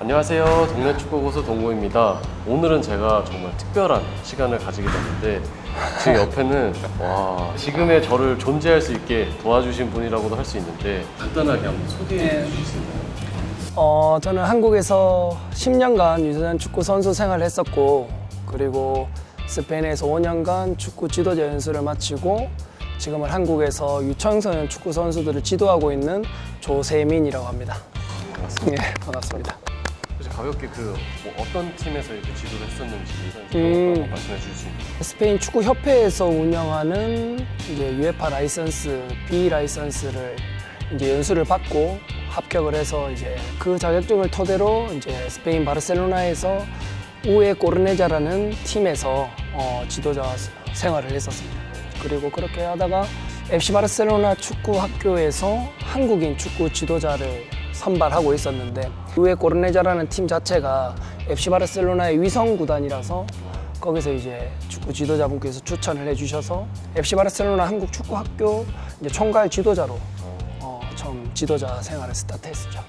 안녕하세요. 동네 축구 고수 동고입니다. 오늘은 제가 정말 특별한 시간을 가지게 됐는데 제 옆에는 와 지금의 저를 존재할 수 있게 도와주신 분이라고도 할 수 있는데 간단하게 한번 소개해 주실 수 있나요? 어, 저는 한국에서 10년간 유소년 축구 선수 생활을 했었고 그리고 스페인에서 5년간 축구 지도자 연수를 마치고 지금은 한국에서 유청소년 축구 선수들을 지도하고 있는 조세민이라고 합니다. 반갑습니다. 예, 반갑습니다. 가볍게 그뭐 어떤 팀에서 이렇게 지도를 했었는지 음. 말씀해 주실 수 있나요? 스페인 축구 협회에서 운영하는 이제 UEFA 라이선스 B 라이선스를 이제 연수를 받고 합격을 해서 이제 그 자격증을 토대로 이제 스페인 바르셀로나에서 우에 꼬르네자라는 팀에서 어, 지도자 생활을 했었습니다. 그리고 그렇게 하다가 FC 바르셀로나 축구 학교에서 한국인 축구 지도자를 선발하고 있었는데 우에 꼬르네자라는 팀 자체가 FC 바르셀로나의 위성 구단이라서 거기서 이제 축구 지도자분께서 추천을 해주셔서 FC 바르셀로나 한국 축구 학교 이제 총괄 지도자로 어, 처음 지도자 생활을 스타트했었죠.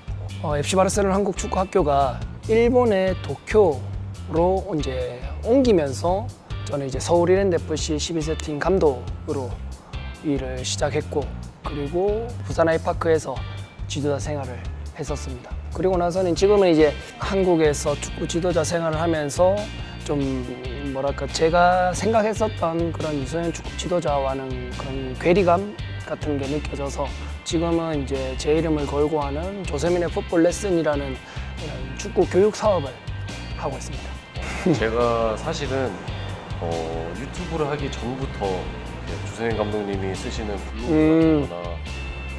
어, FC 바르셀로나 한국 축구 학교가 일본의 도쿄로 이제 옮기면서 저는 이제 서울 이랜드 FC 12세 팀 감독으로 일을 시작했고 그리고 부산 아이파크에서 지도자 생활을 했었습니다. 그리고 나서는 지금은 이제 한국에서 축구 지도자 생활을 하면서 좀 뭐랄까 제가 생각했었던 그런 유소년 축구 지도자와는 그런 괴리감 같은 게 느껴져서 지금은 이제 제 이름을 걸고 하는 조세민의 풋볼 레슨이라는 축구 교육 사업을 하고 있습니다. 제가 사실은 어, 유튜브를 하기 전부터 주세민 감독님이 쓰시는 블로그 음. 같은 거나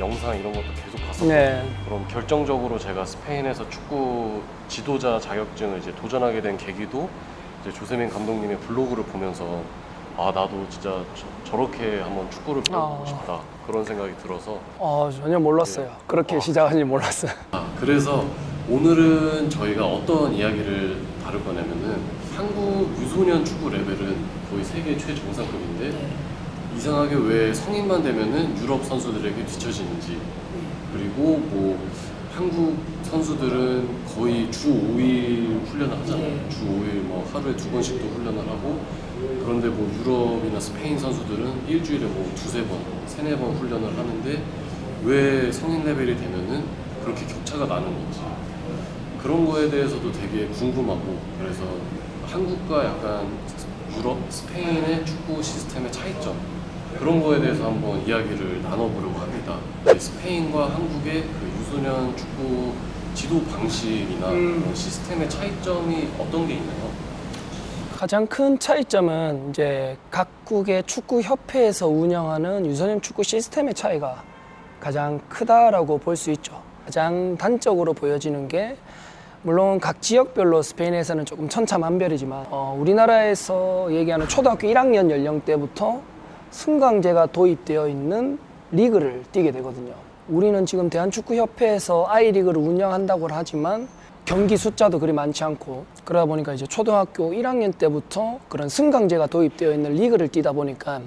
영상 이런 것도 계속 봤었거든요. 네. 그럼 결정적으로 제가 스페인에서 축구 지도자 자격증을 이제 도전하게 된 계기도 이제 조세민 감독님의 블로그를 보면서 아 나도 진짜 저, 렇게 한번 축구를 배워보고 아. 싶다 그런 생각이 들어서 어, 전혀 몰랐어요. 그렇게 와. 시작하는지 몰랐어요. 아, 그래서 오늘은 저희가 어떤 이야기를 다룰 거냐면은 한국 유소년 축구 레벨은 거의 세계 최정상급인데 이상하게 왜 성인만 되면은 유럽 선수들에게 뒤처지는지. 그리고 뭐 한국 선수들은 거의 주 5일 훈련을 하잖아요. 주 5일 뭐 하루에 두 번씩도 훈련을 하고. 그런데 뭐 유럽이나 스페인 선수들은 일주일에 뭐 두세 번, 세네 번 훈련을 하는데 왜 성인 레벨이 되면은 그렇게 격차가 나는 건지. 그런 거에 대해서도 되게 궁금하고 그래서 한국과 약간 유럽, 스페인의 축구 시스템의 차이점 그런 거에 대해서 한번 이야기를 나눠보려고 합니다. 이제 스페인과 한국의 그 유소년 축구 지도 방식이나 음. 그런 시스템의 차이점이 어떤 게 있나요? 가장 큰 차이점은 이제 각국의 축구 협회에서 운영하는 유소년 축구 시스템의 차이가 가장 크다라고 볼 수 있죠. 가장 단적으로 보여지는 게 물론 각 지역별로 스페인에서는 조금 천차만별이지만 어, 우리나라에서 얘기하는 초등학교 1학년 연령대부터 승강제가 도입되어 있는 리그를 뛰게 되거든요. 우리는 지금 대한축구협회에서 아이리그를 운영한다고 하지만 경기 숫자도 그리 많지 않고 그러다 보니까 이제 초등학교 1학년 때부터 그런 승강제가 도입되어 있는 리그를 뛰다 보니까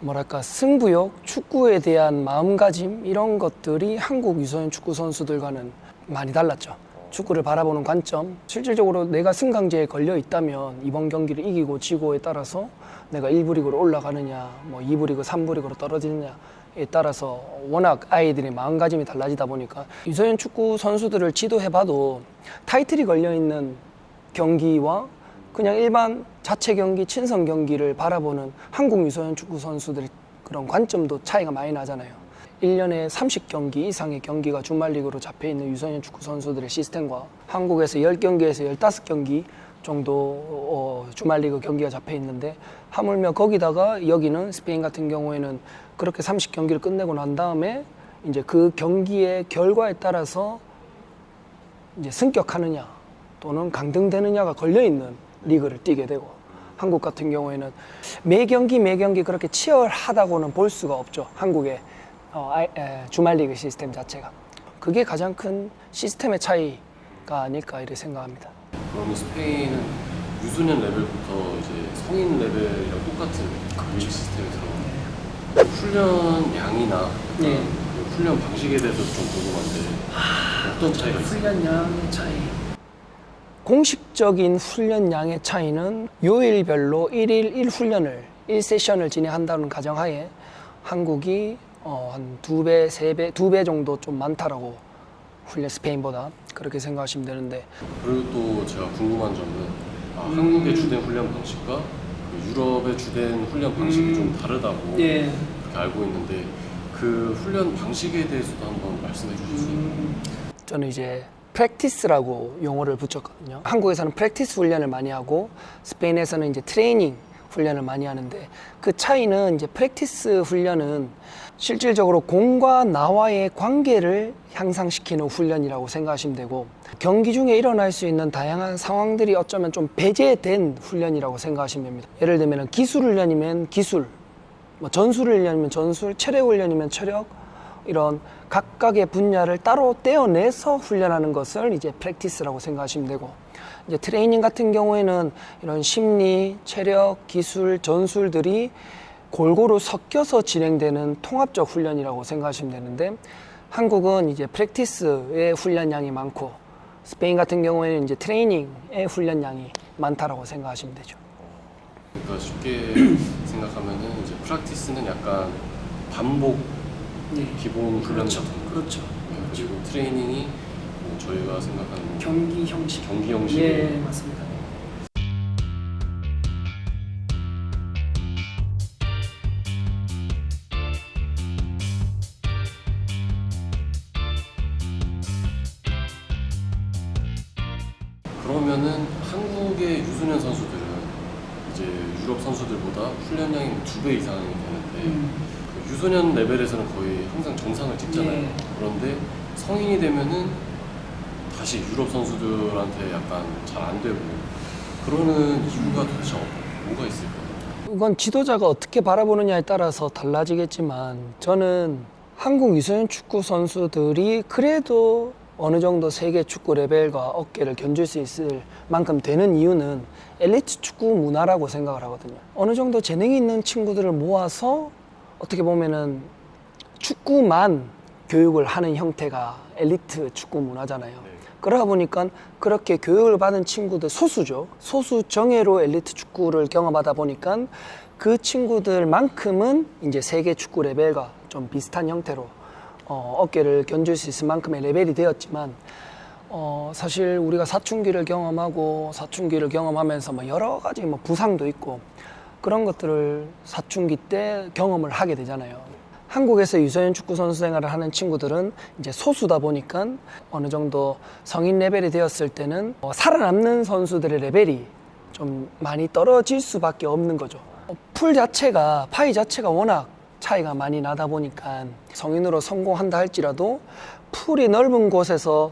뭐랄까 승부욕, 축구에 대한 마음가짐 이런 것들이 한국 유소년 축구 선수들과는 많이 달랐죠. 축구를 바라보는 관점, 실질적으로 내가 승강제에 걸려 있다면 이번 경기를 이기고 지고에 따라서 내가 1부 리그로 올라가느냐, 뭐 2부 리그, 3부 리그로 떨어지느냐에 따라서 워낙 아이들의 마음가짐이 달라지다 보니까 유소년 축구 선수들을 지도해봐도 타이틀이 걸려 있는 경기와 그냥 일반 자체 경기, 친선 경기를 바라보는 한국 유소년 축구 선수들 그런 관점도 차이가 많이 나잖아요. 1년에 30경기 이상의 경기가 주말리그로 잡혀 있는 유소년 축구 선수들의 시스템과 한국에서 10경기에서 15경기 정도 어, 주말리그 경기가 잡혀 있는데 하물며 거기다가 여기는 스페인 같은 경우에는 그렇게 30경기를 끝내고 난 다음에 이제 그 경기의 결과에 따라서 이제 승격하느냐 또는 강등되느냐가 걸려 있는 리그를 뛰게 되고 한국 같은 경우에는 매 경기 매 경기 그렇게 치열하다고는 볼 수가 없죠. 한국의 어, 아이- 에, 주말 리그 시스템 자체가 그게 가장 큰 시스템의 차이가 아닐까 이렇게 생각합니다. 그러면 스페인은 유소년 레벨부터 이제 성인 레벨이랑 똑같은 교육 들어가요. 훈련 양이나 네. 그 훈련 방식에 대해서 좀 궁금한데 어떤 차이가 있어요? 훈련량 차이. 공식적인 훈련량의 차이는 요일별로 1일 1훈련을 1세션을 진행한다는 가정하에 한국이 어, 한 두 배, 세 배, 두 배 정도 좀 많다라고 훈련 스페인보다 그렇게 생각하시면 되는데 그리고 또 제가 궁금한 점은 아, 음. 한국의 주된 훈련 방식과 그 유럽의 주된 훈련 방식이 음. 좀 다르다고 예. 그렇게 알고 있는데 그 훈련 방식에 대해서도 한번 말씀해 주실 수 있나요? 저는 이제 프랙티스라고 용어를 붙였거든요. 한국에서는 프랙티스 훈련을 많이 하고 스페인에서는 이제 트레이닝 훈련을 많이 하는데 그 차이는 이제 프랙티스 훈련은 실질적으로 공과 나와의 관계를 향상시키는 훈련이라고 생각하시면 되고 경기 중에 일어날 수 있는 다양한 상황들이 어쩌면 좀 배제된 훈련이라고 생각하시면 됩니다. 예를 들면 기술 훈련이면 기술, 뭐 전술 훈련이면 전술, 체력 훈련이면 체력 이런 각각의 분야를 따로 떼어내서 훈련하는 것을 이제 프랙티스라고 생각하시면 되고 이제 트레이닝 같은 경우에는 이런 심리, 체력, 기술, 전술들이 골고루 섞여서 진행되는 통합적 훈련이라고 생각하시면 되는데 한국은 이제 프랙티스의 훈련량이 많고 스페인 같은 경우에는 이제 트레이닝의 훈련량이 많다라고 생각하시면 되죠. 그러니까 쉽게 생각하면은 이제 프랙티스는 약간 반복 기본 훈련 같은 거 그렇죠. 네, 그리고 트레이닝이 뭐 저희가 생각하는 뭐 경기 형식. 경기 형식 예, 맞습니다. 그러면은 한국의 유소년 선수들은 이제 유럽 선수들보다 훈련량이 두 배 이상이 되는데 음. 그 유소년 레벨에서는 거의 항상 정상을 찍잖아요. 예. 그런데 성인이 되면은 다시 유럽 선수들한테 약간 잘 안 되고 그러는 이유가 도대체 어- 뭐가 있을까요? 이건 지도자가 어떻게 바라보느냐에 따라서 달라지겠지만 저는 한국 유소년 축구 선수들이 그래도 어느 정도 세계 축구 레벨과 어깨를 견줄 수 있을 만큼 되는 이유는 엘리트 축구 문화라고 생각을 하거든요. 어느 정도 재능이 있는 친구들을 모아서 어떻게 보면은 축구만 교육을 하는 형태가 엘리트 축구 문화잖아요. 네. 그러다 보니까 그렇게 교육을 받은 친구들 소수죠. 소수 정예로 엘리트 축구를 경험하다 보니까 그 친구들만큼은 이제 세계 축구 레벨과 좀 비슷한 형태로 어, 어깨를 견줄 수 있을 만큼의 레벨이 되었지만 어, 사실 우리가 사춘기를 경험하고 사춘기를 경험하면서 뭐 여러 가지 뭐 부상도 있고 그런 것들을 사춘기 때 경험을 하게 되잖아요. 한국에서 유소년 축구 선수 생활을 하는 친구들은 이제 소수다 보니까 어느 정도 성인 레벨이 되었을 때는 어, 살아남는 선수들의 레벨이 좀 많이 떨어질 수밖에 없는 거죠. 어, 풀 자체가 파이 자체가 워낙 차이가 많이 나다 보니까 성인으로 성공한다 할지라도 풀이 넓은 곳에서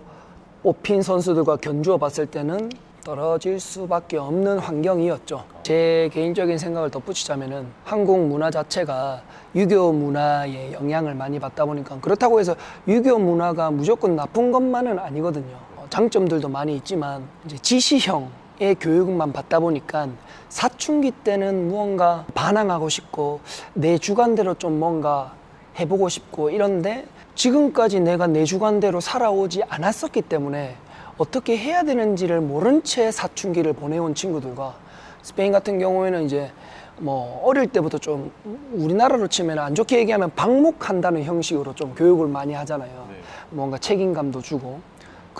뽑힌 선수들과 견주어 봤을 때는 떨어질 수밖에 없는 환경이었죠. 제 개인적인 생각을 덧붙이자면은 한국 문화 자체가 유교 문화의 영향을 많이 받다 보니까 그렇다고 해서 유교 문화가 무조건 나쁜 것만은 아니거든요. 어, 장점들도 많이 있지만 이제 지시형 의 교육만 받다 보니까 사춘기 때는 무언가 반항하고 싶고 내 주관대로 좀 뭔가 해보고 싶고 이런데 지금까지 내가 내 주관대로 살아오지 않았었기 때문에 어떻게 해야 되는지를 모른 채 사춘기를 보내온 친구들과 스페인 같은 경우에는 이제 뭐 어릴 때부터 좀 우리나라로 치면 안 좋게 얘기하면 방목한다는 형식으로 좀 교육을 많이 하잖아요. 네. 뭔가 책임감도 주고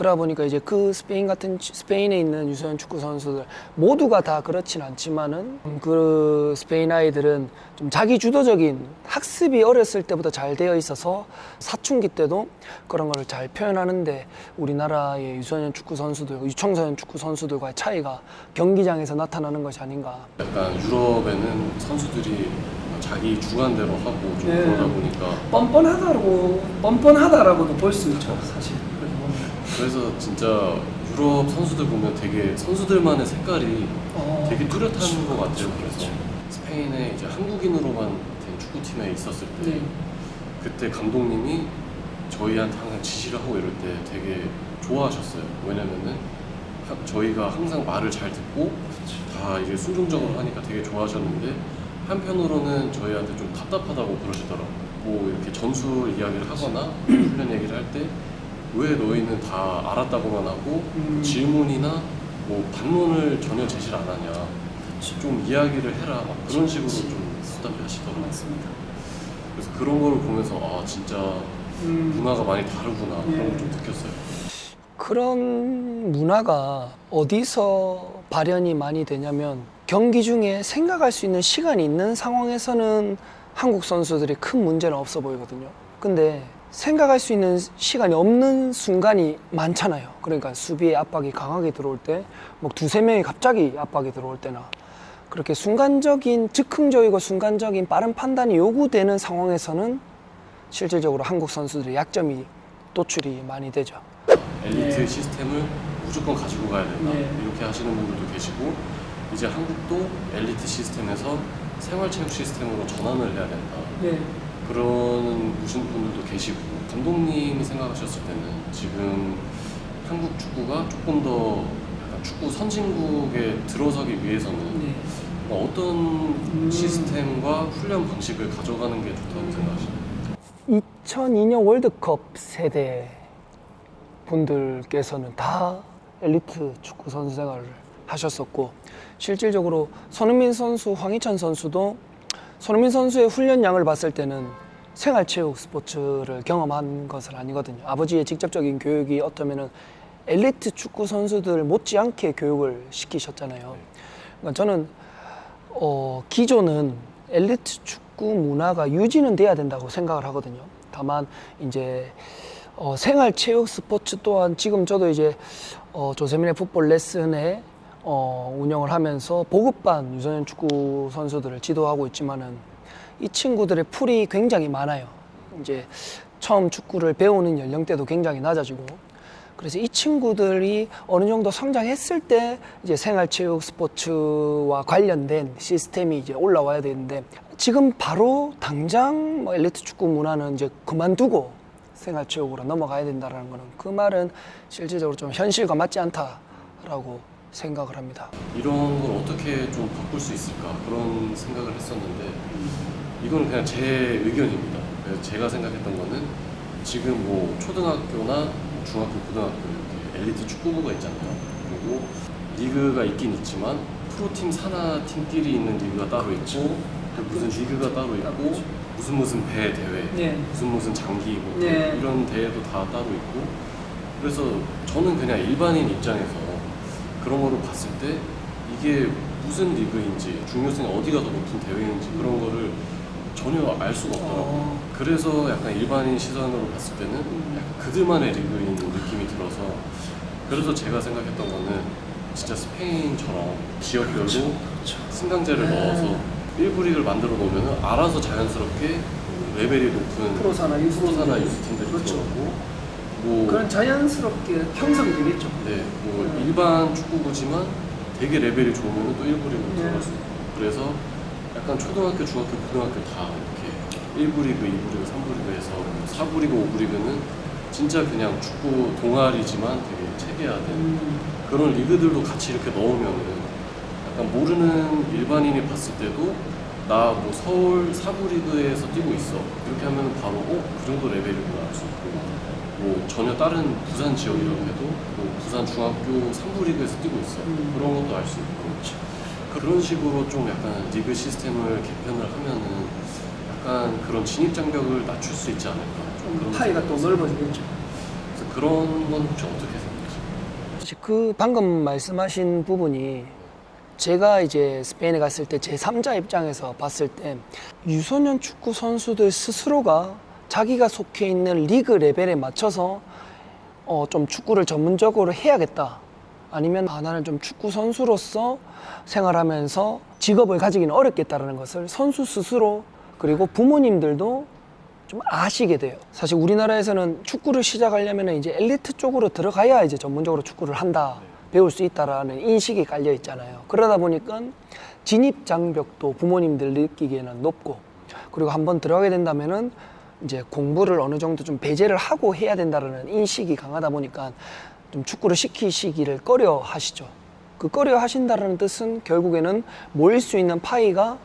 그러다 보니까 이제 그 스페인 같은 스페인에 있는 유소년 축구 선수들 모두가 다 그렇진 않지만은 그 스페인 아이들은 좀 자기 주도적인 학습이 어렸을 때부터 잘 되어 있어서 사춘기 때도 그런 걸잘 표현하는데 우리나라의 유소년 축구 선수들, 유청소년 축구 선수들과의 차이가 경기장에서 나타나는 것이 아닌가. 약간 유럽에는 선수들이 자기 주관대로 하고 좀 네. 그러다 보니까 뻔뻔하다고 뻔뻔하다라고도 볼 수 있죠, 사실. 그래서 진짜 유럽 선수들 보면 되게 선수들만의 색깔이 어, 되게 뚜렷한 것 같아요. 그래서. 스페인에 이제 한국인으로만 된 축구팀에 있었을 때 네. 그때 감독님이 저희한테 항상 지시를 하고 이럴 때 되게 좋아하셨어요. 왜냐면은 하- 저희가 항상 말을 잘 듣고 다 이게 순종적으로 하니까 되게 좋아하셨는데 한편으로는 저희한테 좀 답답하다고 그러시더라고요. 뭐 이렇게 전술 이야기를 하거나 훈련 얘기를 할 때 왜 너희는 다 알았다고만 하고 음. 질문이나 뭐 반론을 전혀 제시를 안 하냐 좀 이야기를 해라 막 그런 식으로 좀 수답을 하시더라고요 맞습니다. 그래서 그런 거를 보면서 아 진짜 음, 문화가 많이 다르구나 예. 그런 걸 좀 느꼈어요 그런 문화가 어디서 발현이 많이 되냐면 경기 중에 생각할 수 있는 시간이 있는 상황에서는 한국 선수들이 큰 문제는 없어 보이거든요. 근데 생각할 수 있는 시간이 없는 순간이 많잖아요. 그러니까 수비의 압박이 강하게 들어올 때, 뭐 두세 명이 갑자기 압박이 들어올 때나 그렇게 순간적인 즉흥적이고 순간적인 빠른 판단이 요구되는 상황에서는 실질적으로 한국 선수들의 약점이 도출이 많이 되죠. 엘리트 네. 시스템을 무조건 가지고 가야 된다 네. 이렇게 하시는 분들도 계시고 이제 한국도 엘리트 시스템에서 생활체육 시스템으로 전환을 해야 된다 네. 그런 계시고 감독님이 생각하셨을 때는 지금 한국 축구가 조금 더 약간 축구 선진국에 들어서기 위해서는 네. 뭐 어떤 음. 시스템과 훈련 방식을 가져가는 게 좋다고 생각하시나요? 2002년 월드컵 세대 분들께서는 다 엘리트 축구 선수 생활을 하셨었고 실질적으로 손흥민 선수, 황희찬 선수도 손흥민 선수의 훈련량을 봤을 때는 생활체육 스포츠를 경험한 것은 아니거든요. 아버지의 직접적인 교육이 어쩌면은 엘리트 축구 선수들 못지않게 교육을 시키셨잖아요. 그러니까 저는 어, 기존은 엘리트 축구 문화가 유지는 돼야 된다고 생각을 하거든요. 다만 이제 어, 생활 체육 스포츠 또한 지금 저도 이제 어, 조세민의 풋볼 레슨에 어, 운영을 하면서 보급반 유소년 축구 선수들을 지도하고 있지만은 이 친구들의 풀이 굉장히 많아요. 이제 처음 축구를 배우는 연령대도 굉장히 낮아지고 그래서 이 친구들이 어느 정도 성장했을 때 이제 생활체육 스포츠와 관련된 시스템이 이제 올라와야 되는데 지금 바로 당장 뭐 엘리트 축구 문화는 이제 그만두고 생활체육으로 넘어가야 된다라는 거는 그 말은 실질적으로 좀 현실과 맞지 않다라고 생각을 합니다. 이런 걸 어떻게 좀 바꿀 수 있을까 그런 생각을 했었는데 이건 그냥 제 의견입니다. 그래서 제가 생각했던 거는 지금 뭐 초등학교나 중학교, 고등학교 이렇게 엘리트 축구부가 있잖아요. 그리고 리그가 있긴 있지만 프로팀 산하 팀끼리 있는 리그가 따로 있고 또 무슨 리그가 따로 있고 무슨 무슨 배 대회 네. 무슨 무슨 장기 뭐 네. 이런 대회도 다 따로 있고 그래서 저는 그냥 일반인 입장에서 그런 거를 봤을 때 이게 무슨 리그인지 중요성이 어디가 더 높은 대회인지 그런 거를 전혀 알 수가 없더라고요. 어. 그래서 약간 일반인 시선으로 봤을 때는 약간 그들만의 리그인 느낌이 들어서 그래서 제가 생각했던 거는 진짜 스페인처럼 지역별로 승강제를 네. 넣어서 1부 리그를 만들어 놓으면 알아서 자연스럽게 레벨이 높은 프로사나 유스 프로사나 팀들. 유스 팀들이 그렇죠. 들어오고 뭐 그런 자연스럽게 형성이 되겠죠. 네, 뭐 음. 일반 축구부지만 되게 레벨이 좋으면 또 1부 리그로 네. 들어갈 수 있고 그래서 약간 초등학교, 중학교, 고등학교 다 이렇게 1부 리그, 2부 리그, 3부 리그에서 4부 리그, 5부 리그는 진짜 그냥 축구 동아리지만 되게 체계화된 음. 그런 리그들도 같이 이렇게 넣으면은 약간 모르는 일반인이 봤을 때도 나 뭐 서울 사부 리그에서 뛰고 있어. 이렇게 하면 바로 어 그 정도 레벨이구나 알수 있고 뭐 전혀 다른 부산 지역이라고 해도 뭐 부산 중학교 3부 리그에서 뛰고 있어. 음. 그런 것도 알 수 있고 그런 식으로 좀 약간 리그 시스템을 개편을 하면은 약간 그런 진입 장벽을 낮출 수 있지 않을까 좀 그런 파이가 또 생각이 넓어지겠죠. 그래서 그런 건 혹시 어떻게 생각하세요? 사실 그 방금 말씀하신 부분이 제가 이제 스페인에 갔을 때 제 3자 입장에서 봤을 때 유소년 축구 선수들 스스로가 자기가 속해 있는 리그 레벨에 맞춰서 어, 좀 축구를 전문적으로 해야겠다. 아니면 아, 나는 좀 축구 선수로서 생활하면서 직업을 가지기는 어렵겠다라는 것을 선수 스스로 그리고 부모님들도 좀 아시게 돼요. 사실 우리나라에서는 축구를 시작하려면 이제 엘리트 쪽으로 들어가야 이제 전문적으로 축구를 한다, 배울 수 있다라는 인식이 깔려 있잖아요. 그러다 보니까 진입 장벽도 부모님들 느끼기에는 높고, 그리고 한번 들어가게 된다면은 이제 공부를 어느 정도 좀 배제를 하고 해야 된다라는 인식이 강하다 보니까 좀 축구를 시키시기를 꺼려 하시죠. 그 꺼려 하신다는 뜻은 결국에는 모일 수 있는 파이가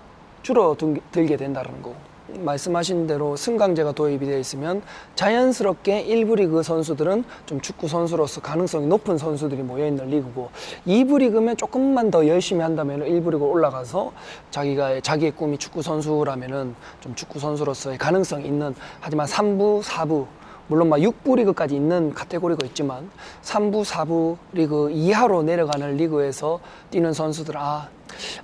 줄어들게 된다는 거고. 말씀하신 대로 승강제가 도입이 되어 있으면 자연스럽게 1부 리그 선수들은 좀 축구 선수로서 가능성이 높은 선수들이 모여 있는 리그고 2부 리그면 조금만 더 열심히 한다면 1부 리그 올라가서 자기가 자기의 꿈이 축구 선수라면은 좀 축구 선수로서의 가능성이 있는 하지만 3부, 4부 물론 막 6부 리그까지 있는 카테고리가 있지만 3부, 4부 리그 이하로 내려가는 리그에서 뛰는 선수들 아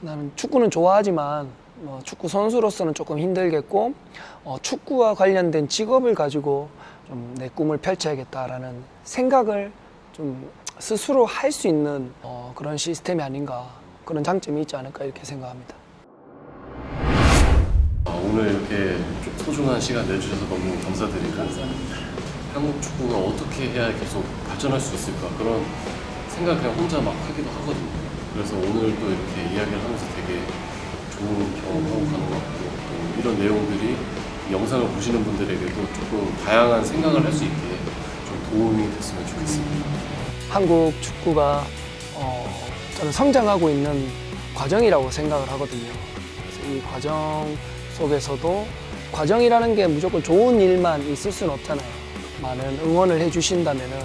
나는 축구는 좋아하지만 뭐 축구 선수로서는 조금 힘들겠고 어, 축구와 관련된 직업을 가지고 좀 내 꿈을 펼쳐야겠다라는 생각을 좀 스스로 할 수 있는 어, 그런 시스템이 아닌가 그런 장점이 있지 않을까 이렇게 생각합니다. 아, 오늘 이렇게 좀 소중한 시간 내주셔서 너무 감사드리고 한국 축구가 어떻게 해야 계속 발전할 수 있을까 그런 생각 그냥 혼자 막 하기도 하거든요. 그래서 오늘도 이렇게 이야기를 하면서 되게 좋은 경험하고 가는 것 같고 또 이런 내용들이 영상을 보시는 분들에게도 조금 다양한 생각을 할 수 있게 좀 도움이 됐으면 좋겠습니다. 한국 축구가 어, 저는 성장하고 있는 과정이라고 생각을 하거든요. 그래서 이 과정 속에서도 과정이라는 게 무조건 좋은 일만 있을 수는 없잖아요. 많은 응원을 해주신다면은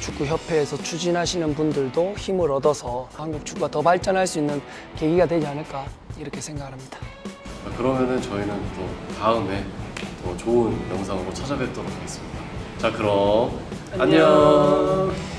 축구협회에서 추진하시는 분들도 힘을 얻어서 한국 축구가 더 발전할 수 있는 계기가 되지 않을까 이렇게 생각합니다. 그러면은 저희는 또 다음에 더 좋은 영상으로 찾아뵙도록 하겠습니다. 자, 그럼 안녕.